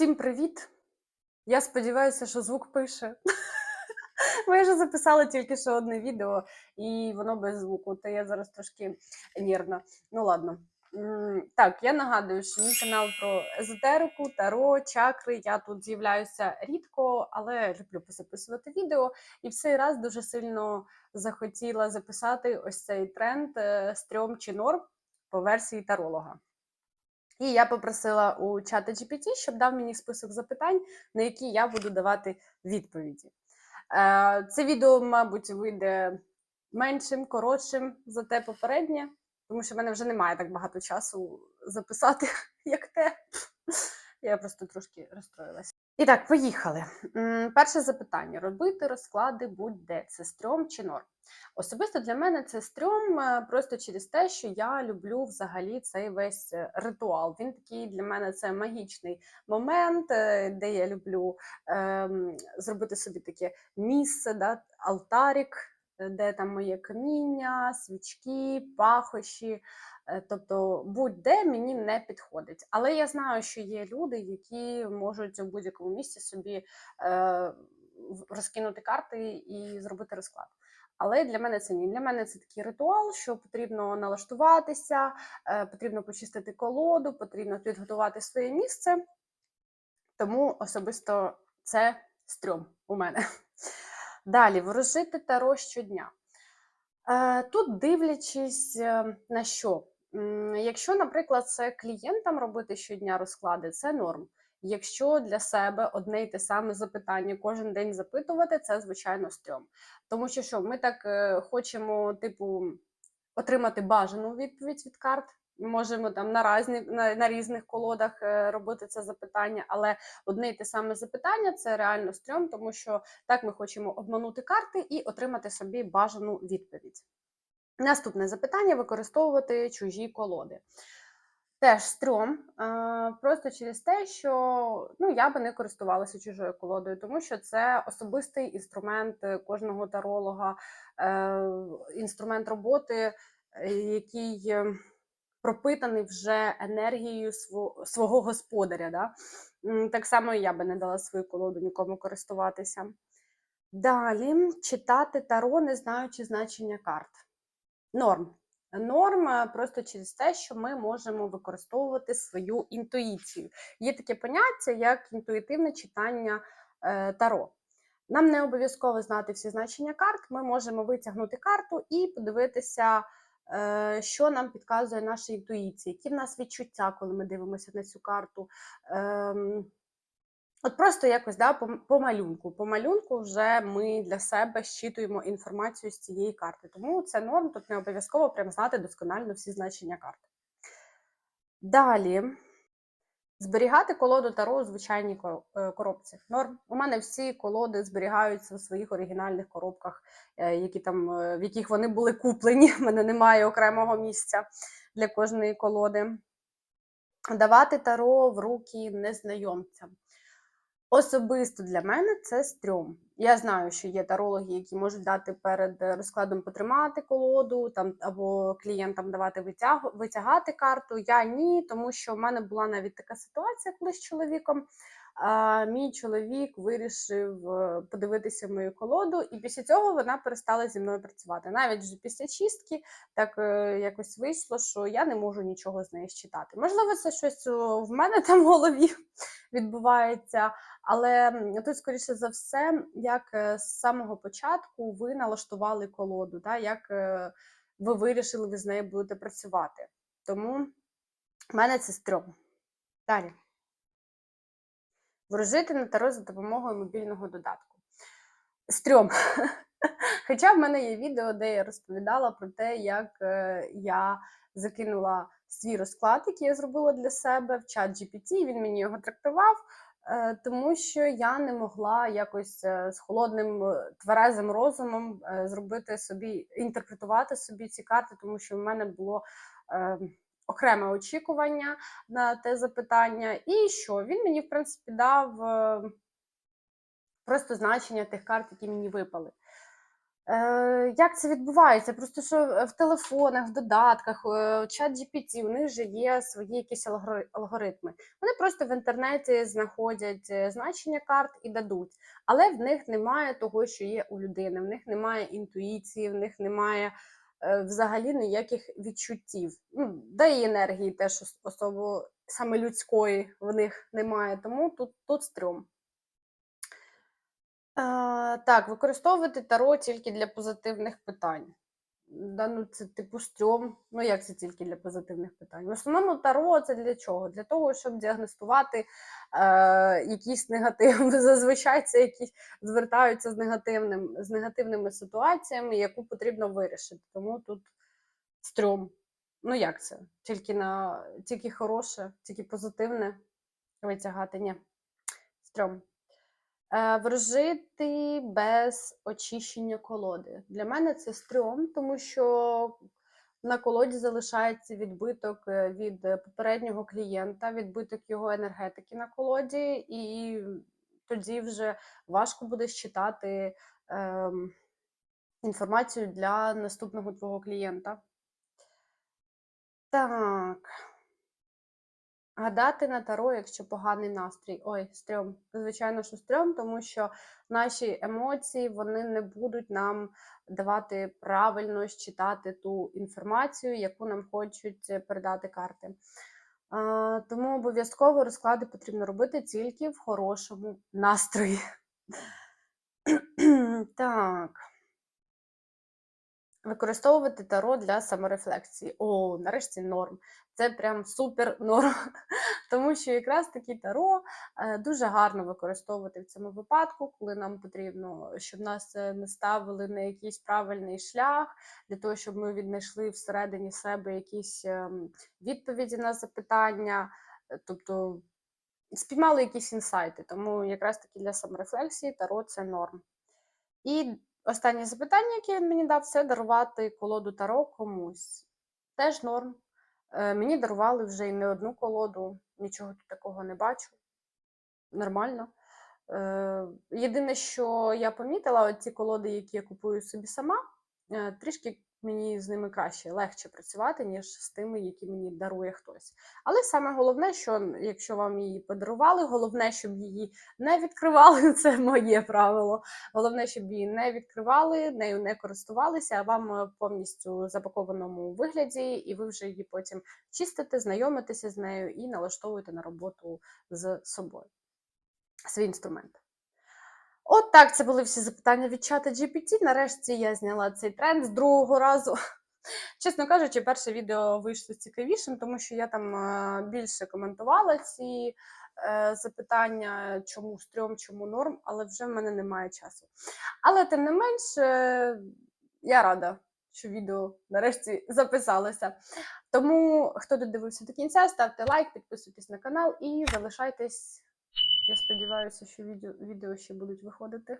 Всім привіт! Я сподіваюся, що звук пише. Ми вже записали тільки що одне відео, і воно без звуку, то я зараз трошки нервна. Ну ладно. Так, я нагадую, що мій канал про езотерику, таро, чакри. Я тут з'являюся рідко, але люблю записувати відео. І в цей раз дуже сильно захотіла записати ось цей тренд е, стрьом чи норм по версії таролога. І я попросила у чата GPT, щоб дав мені список запитань, на які я буду давати відповіді. Е, Це відео, мабуть, вийде меншим, коротшим за те попереднє, тому що в мене вже немає так багато часу записати, як те. Я просто трошки розстроїлася. І так, поїхали. Перше запитання: робити розклади будь-де це стрьом чи норм? Особисто для мене це стрьом е, просто через те, що я люблю взагалі цей весь е, ритуал. Він такий для мене це магічний момент, е, де я люблю ем, зробити собі таке місце, да, алтарик, е, де там моє каміння, свічки, пахощі. Е, Тобто будь-де мені не підходить. Але я знаю, що є люди, які можуть у будь-якому місці собі е, розкинути карти і зробити розклад. Але для мене це ні. Для мене це такий ритуал, що потрібно налаштуватися, е, потрібно почистити колоду, потрібно підготувати своє місце. Тому особисто це стрьом у мене. Далі, ворожити таро щодня. Е, Тут дивлячись е, на що. Якщо, наприклад, це клієнтам робити щодня розклади, це норм. Якщо для себе одне й те саме запитання кожен день запитувати, це звичайно стрьом. Тому що що, ми так е, хочемо, типу, отримати бажану відповідь від карт. Можемо там на, разні, на, на різних колодах е, робити це запитання, але одне й те саме запитання це реально стрьом, тому що так ми хочемо обманути карти і отримати собі бажану відповідь. Наступне запитання: використовувати чужі колоди. Теж стрьом, просто через те, що ну, я би не користувалася чужою колодою, тому що це особистий інструмент е, кожного таролога, е, інструмент роботи, який е, пропитаний вже енергією сво- свого господаря. Да? Так само і я би не дала свою колоду нікому користуватися. Далі читати таро, не знаючи значення карт. Норм. Норм е, просто через те, що ми можемо використовувати свою інтуїцію. Є таке поняття, як інтуїтивне читання е, таро. Нам не обов'язково знати всі значення карт. Ми можемо витягнути карту і подивитися, що нам підказує наша інтуїція, які в нас відчуття, коли ми дивимося на цю карту. Ем, От просто якось да, по малюнку. По малюнку вже ми для себе щитуємо інформацію з цієї карти. Тому це норм, тут не обов'язково прям знати досконально всі значення карти. Далі. Зберігати колоду таро у звичайній е, коробці. Норм. У мене всі колоди зберігаються в своїх оригінальних коробках, е, які там, е, в яких вони були куплені. У мене немає окремого місця для кожної колоди. Давати таро в руки незнайомцям. Особисто для мене це стрьом. Я знаю, що є тарологи, які можуть дати перед е, розкладом потримати колоду, там або клієнтам давати витяг, витягати карту. Я ні, тому що в мене була навіть така ситуація, коли з чоловіком. А, мій чоловік вирішив е, подивитися мою колоду, і після цього вона перестала зі мною працювати. Навіть вже після чистки так е, якось вийшло, що я не можу нічого з неї считати. Можливо, це щось в мене там в голові відбувається. Але тут, скоріше за все, як е, з самого початку ви налаштували колоду, да, як ви вирішили, ви з нею будете працювати. Тому в мене це стрьом. Далі. Ворожити на таро за допомогою мобільного додатку. Стрьом. Хоча в мене є відео, де я розповідала про те, як е, я закинула свій розклад, який я зробила для себе в чат GPT, він мені його трактував. Е, тому що я не могла якось е, з холодним тверезим розумом зробити собі, інтерпретувати собі ці карти, тому що в мене було е, окреме очікування на те запитання. І що? Він мені, в принципі, дав е, просто значення тих карт, які мені випали. Е, як це відбувається? Просто що в в телефонах, в додатках, е, чат GPT, у них же є свої якісь алгоритми. Вони просто в інтернеті знаходять е, значення карт і дадуть, але в них немає того, що є у людини, в них немає інтуїції, в них немає е, взагалі ніяких відчуттів. Ну, да і енергії теж ос- особо саме людської в них немає, тому тут, тут стрьом. Е, так, використовувати таро тільки для позитивних питань. Да, ну це типу стрьом. Ну як це тільки для позитивних питань? В основному таро це для чого? Для того, щоб діагностувати е, якийсь негатив. Зазвичай це якісь звертаються з негативним, з негативними ситуаціями, яку потрібно вирішити. Тому тут стрьом. Ну як це? Тільки на тільки хороше, тільки позитивне витягати. Ні. Стрьом. Е, Врожити без очищення колоди. Для мене це стрьом, тому що на колоді залишається відбиток е, від е, попереднього клієнта, відбиток його енергетики на колоді, і тоді вже важко буде считати ем, інформацію для наступного твого клієнта. Так. Гадати на таро, якщо поганий настрій. Ой, стрьом. Звичайно, що стрьом, тому що наші емоції вони не будуть нам давати правильно считати ту інформацію, яку нам хочуть е, передати карти. А, тому обов'язково розклади потрібно робити тільки в хорошому настрої. так. Використовувати таро для саморефлексії. О, нарешті норм. Це прям супер норм. Тому що якраз таки таро е, дуже гарно використовувати в цьому випадку, коли нам потрібно, щоб нас е, не ставили на якийсь правильний шлях, для того, щоб ми віднайшли всередині себе якісь ем, відповіді на запитання, е, тобто спіймали якісь інсайти. Тому якраз таки для саморефлексії таро це норм. І останнє запитання, яке він мені дав, це дарувати колоду Таро комусь. Теж норм. Е, мені дарували вже і не одну колоду, нічого тут такого не бачу. Нормально. Е, єдине, що я помітила, ці колоди, які я купую собі сама, е, трішки мені з ними краще, легше працювати, ніж з тими, які мені дарує хтось. Але саме головне, що якщо вам її подарували, головне, щоб її не відкривали, це моє правило. Головне, щоб її не відкривали, нею не користувалися, а вам е, повністю запакованому вигляді, і ви вже її потім чистите, знайомитеся з нею і налаштовуєте на роботу з собою. Свій інструмент. От так, це були всі запитання від чата GPT. Нарешті я зняла цей тренд з другого разу. Чесно кажучи, перше відео вийшло цікавішим, тому що я там е, більше коментувала ці е, запитання, чому стрьом, чому норм, але вже в мене немає часу. Але тим не менш, е, я рада, що відео нарешті записалося. Тому, хто додивився до кінця, ставте лайк, підписуйтесь на канал і залишайтесь. Я сподіваюся, що відео, ще будуть виходити.